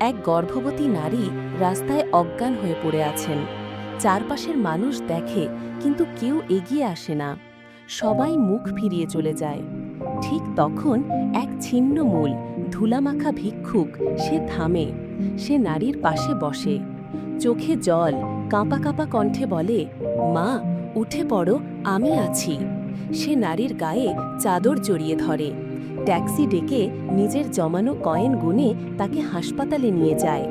এক গর্ভবতী নারী রাস্তায় অজ্ঞান হয়ে পড়ে আছেন। চারপাশের মানুষ দেখে কিন্তু কেউ এগিয়ে আসে না। সবাই মুখ ফিরিয়ে চলে যায়। ঠিক তখন এক ছিন্ন মূল, ধুলামাখা ভিক্ষুক, সে থামে। সে নারীর পাশে বসে। চোখে জল, কাঁপা কাঁপা কণ্ঠে বলে, মা, উঠে পড়ো, আমি আছি। সে নারীর গায়ে চাদর জড়িয়ে ধরে। ট্যাক্সি ডেকে নিজের জমানো কয়েন গুনে তাকে হাসপাতালে নিয়ে যায়।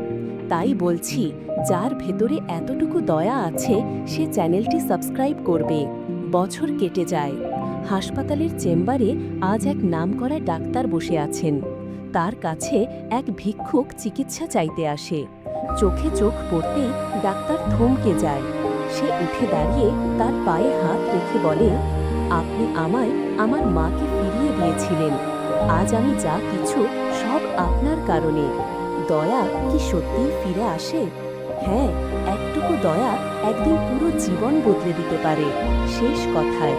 তাই বলছি, যার ভেতরে এতটুকু দয়া আছে, সে চ্যানেলটি সাবস্ক্রাইব করবে। বছর কেটে যায়। হাসপাতালের চেম্বারে আজ এক নামকরা ডাক্তার বসে আছেন। তার কাছে এক ভিক্ষুক চিকিৎসা চাইতে আসে। চোখে চোখ পড়তেই ডাক্তার থমকে যায়। সে উঠে দাঁড়িয়ে তার পায়ে হাত রেখে বলে, আপনি আমায় আমার মাকে ফিরিয়ে দিয়েছিলেন। আজ আমি যা কিছু সব আপনার কারণে। দয়া কি সত্যি ফিরে আসে? হ্যাঁ একটুকু দয়া একদিন পুরো জীবন বদলে দিতে পারে, শেষ কথায়।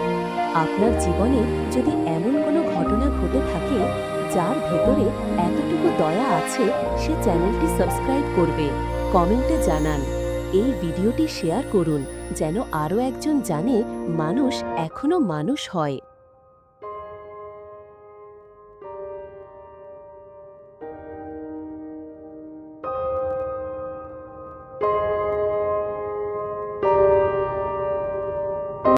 আপনার জীবনে যদি এমন কোনো ঘটনা ঘটে থাকে, যার ভেতরে এতটুকু দয়া আছে, সে চ্যানেলটি সাবস্ক্রাইব করবে। কমেন্টে জানান। এই ভিডিওটি শেয়ার করুন, যেন আরও একজন জানে মানুষ এখনও মানুষ হয়। you